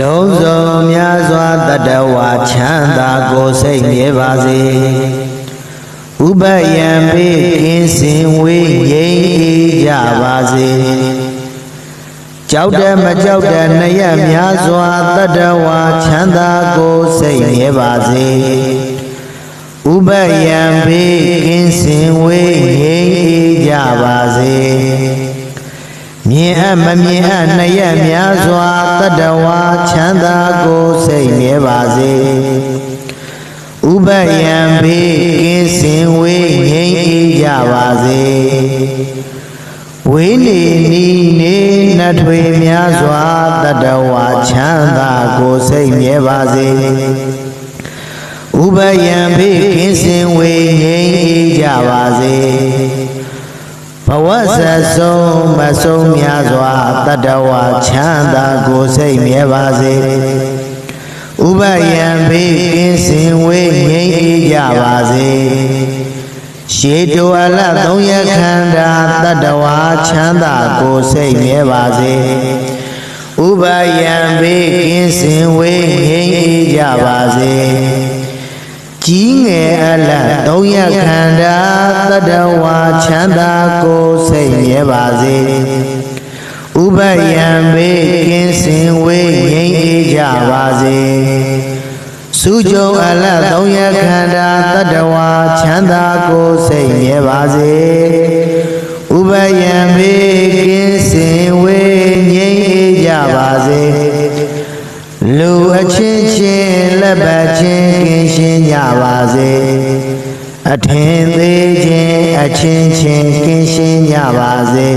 လုံးစုံများစွာတတဝါချမ်းသာကိုယ်စိတ်မြဲပါစေဥပယံပိကင်းစင်ဝေးငြိမ်းအေးကြပါစေကြောက်တယ်မကြောက်တယ်နှစ်ရက်များစွာတတဝါချမ်းသာကိုယ်စိတ်မြဲပါစေဥပယံပိကင်းစင်ဝေး မြင်အပ်မမြင်အပ်နှစ်ရက်များစွာတတဝါချမ်းသာကိုယ်စိတ်မြဲပါစေဥပယံပိကင်းစင်ဝေးငြိမ်းအေးကြပါစေဝိနေနီနေနှထွေများစွာတတဝါချမ်းသာကိုယ်စိတ်မြဲပါစေဥပယံဖိကင်းစင်ဝေငြိမ်းအေးကြပါစေ ဘဝဆက်ဆုံးမဆုံးများစွာတတဝါချမ်းသာကိုယ်စိတ်မြဲပါစေဥပယံဖိကင်းစင်ဝေငြိမ်းအေးကြပါစေရှေတုအလသုံးရခန္ဓာတတဝါချမ်းသာကိုယ်စိတ်မြဲပါစေဥပယံဖိကင်းစင်ဝေငြိမ်းအေးကြပါစေ ကြီးငယ်အလတ်သုံးရခန္ဓာတတဝါချမ်းသာကိုယ်စိတ်မြဲပါစေဥပယံဘေးကင်းစင်ဝေးငြိမ်းအေးကြပါစေစုကြုံအလတ်သုံးရခန္ဓာတတဝါချမ်းသာကိုယ်စိတ်မြဲပါစေ လူအချင်းချင်းလက်ပတ်ချင်းကင်းရှင်းကြပါစေအထင်သေးခြင်းအချင်းချင်းကင်းရှင်းကြပါစေ